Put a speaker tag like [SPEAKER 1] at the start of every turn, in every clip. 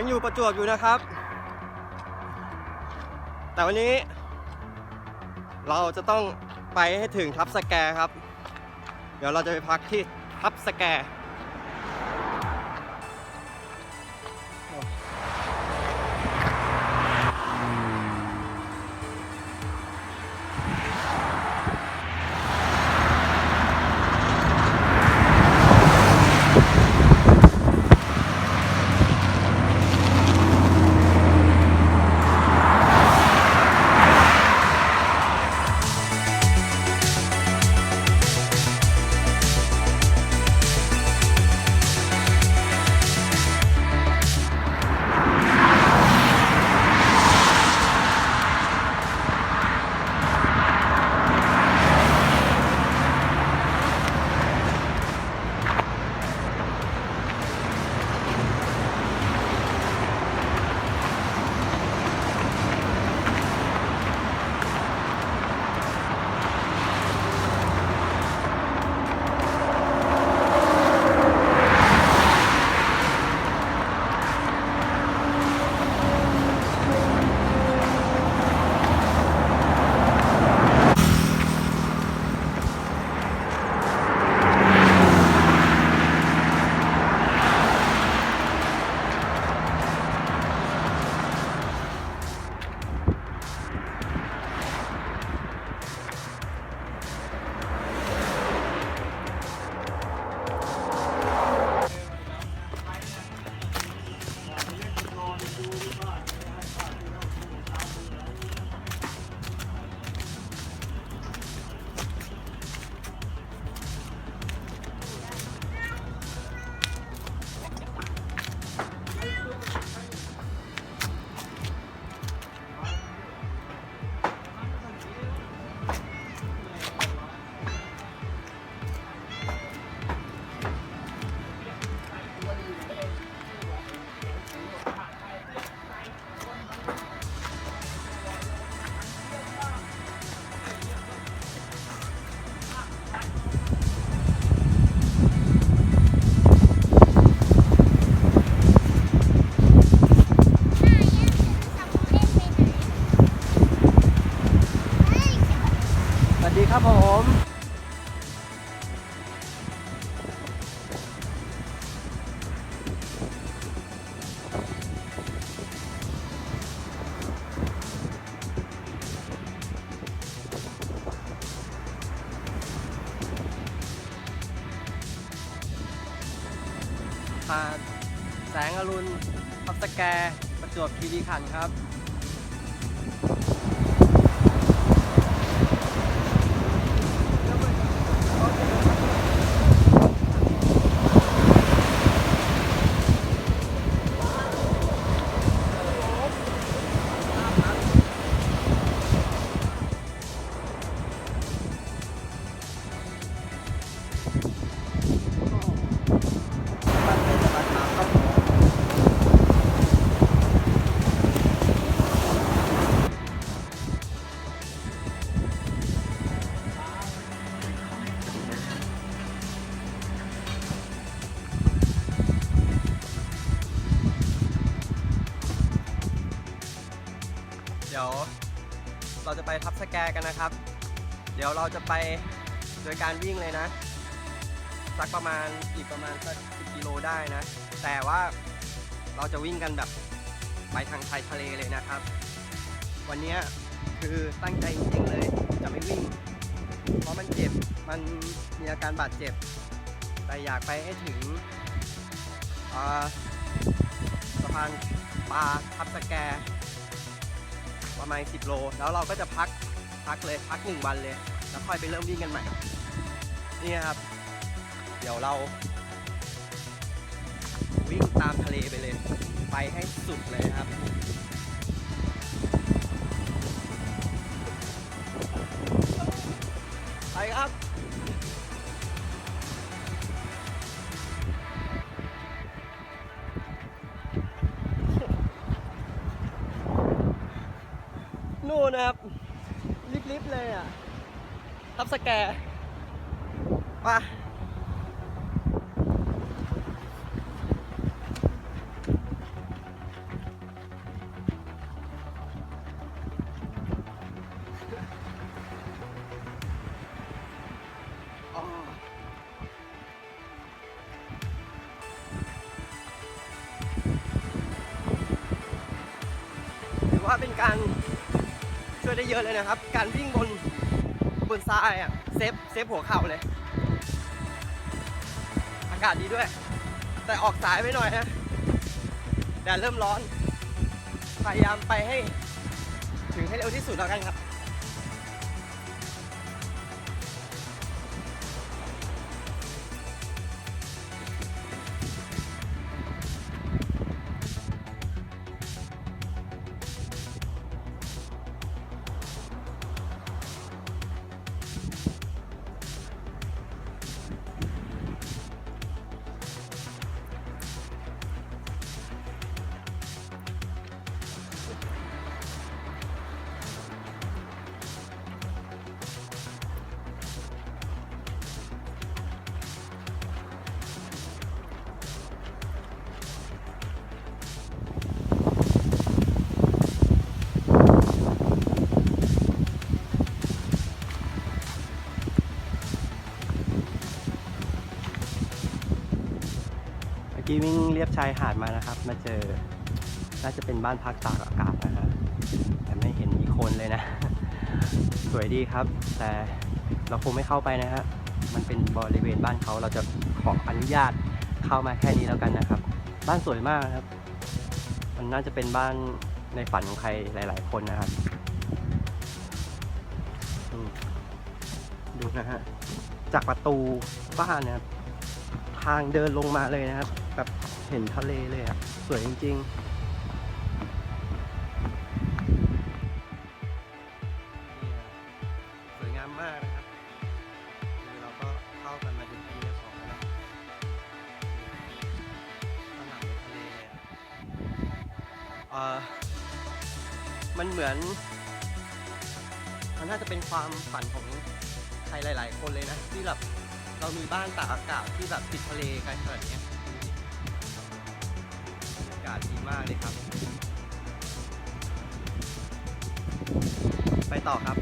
[SPEAKER 1] ยังอยู่ประจวบอยู่นะครับ แต่วันนี้ เราจะต้องไปให้ถึงทับสแกครับ เดี๋ยวเราจะไปพักที่ทับสแก แสงอรุณพับสแก ประจวบคีรีขันธ์ครับ แกกันนะครับ เดี๋ยวเราจะไปโดยการวิ่งเลยนะ สักประมาณอีกประมาณสัก10กิโลได้นะ แต่ว่าเราจะวิ่งกันแบบไปทางชายทะเลเลยนะครับ วันนี้คือตั้งใจจริงๆเลยจะไม่วิ่ง เพราะมันเจ็บมันมีอาการบาดเจ็บ แต่อยากไปให้ถึงสะพานปลาทับสแก ประมาณ 10 โล แล้วเราก็จะพัก พักเลยพักหนึ่งวันเลย แล้วค่อยไปเริ่มวิ่งกันใหม่ นี่ครับ เดี๋ยวเรา วิ่งตามทะเลไปเลย ไปให้สุดเลยครับไปครับนู่นนะครับิปเลยอะทับสแกร์ปะถือว่าเป็นการ ช่วยได้เยอะเลยนะครับ การวิ่งบนบนทรายอะเซฟเซฟหัวเข่าเลย อากาศดีด้วย แต่ออกสายไปหน่อยนะแดดเริ่มร้อน พยายามไปให้ ถึงให้เร็วที่สุดแล้วกันครับ กี้วิ่งเรียบชายหาดมานะครับ มาเจอ น่าจะเป็นบ้านพักตากอากาศนะฮะแต่ไม่เห็นมีคนเลยนะ สวยดีครับ แต่เราคงไม่เข้าไปนะฮะ มันเป็นบริเวณบ้านเขาเราจะขออนุญาตเข้ามาแค่นี้แล้วกันนะครับ บ้านสวยมากครับ มันน่าจะเป็นบ้านในฝันของใครหลาย ๆ คนนะครับ ดูนะฮะ จากประตูบ้านนะครับ ทางเดินลงมาเลยนะครับ เห็นทะเลเลยอะสวยจริงๆสวยงามมากนะครับคือเราก็เข้ากันมาดูที่สองแล้วข้างหลังเป็นทะเลมันเหมือน มันน่าจะเป็นความฝันของใครหลาย ๆ คนเลยนะ ที่แบบเรามีบ้านตากอากาศที่แบบติดทะเลกันขนาดนี้ มากเลยครับ ไปต่อครับ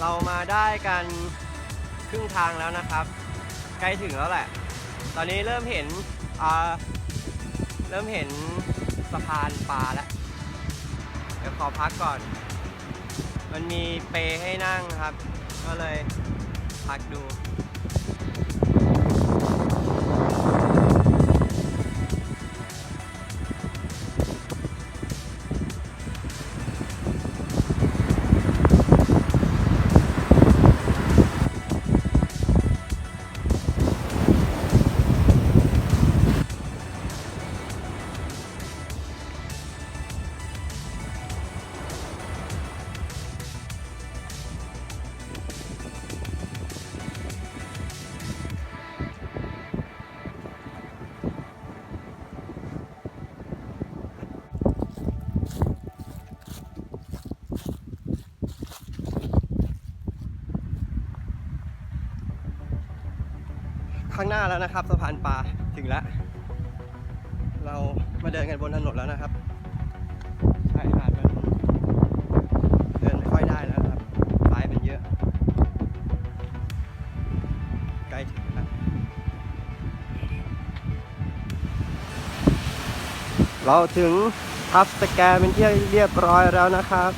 [SPEAKER 1] เรามาได้กันครึ่งทางแล้วนะครับ ใกล้ถึงแล้วแหละ ตอนนี้เริ่มเห็นอ่าเริ่มเห็นสะพานปลาแล้ว เดี๋ยวขอพักก่อน มันมีเปให้นั่งครับ ก็เลยพักดู ข้างหน้าแล้วนะครับ สะพานปลาถึงแล้ว เรามาเดินกันบนถนนแล้วนะครับชายหาดมันเดินไม่ค่อยได้แล้วนะครับทรายมันเยอะ ใกล้ถึงแล้วเราถึงทับสแกนเป็นที่เรียบร้อยแล้วนะครับ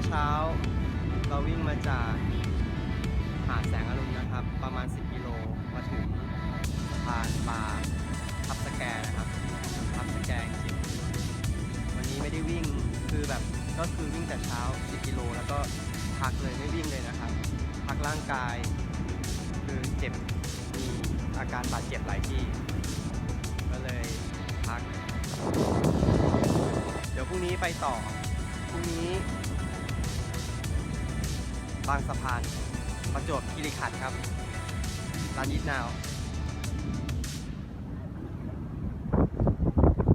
[SPEAKER 1] มื่อเช้า เราวิ่งมาจากหาดแสงอรุณนะครับ ประมาณ 10 กิโลมาถึงสะพานปลาทับสแกนะครับทับสแกจริงวันนี้ไม่ได้วิ่งคือแบบก็คือวิ่งแต่เช้า 10 กิโลแล้วก็พักเลยไม่วิ่งเลยนะครับ พักร่างกาย คือเจ็บมีอาการบาดเจ็บหลายที่ ก็เลยพัก เดี๋ยวพรุ่งนี้ไปต่อพรุ่งนี้ บางสะพาน ประจวบคีรีขันธ์ครับร้านยิดนาว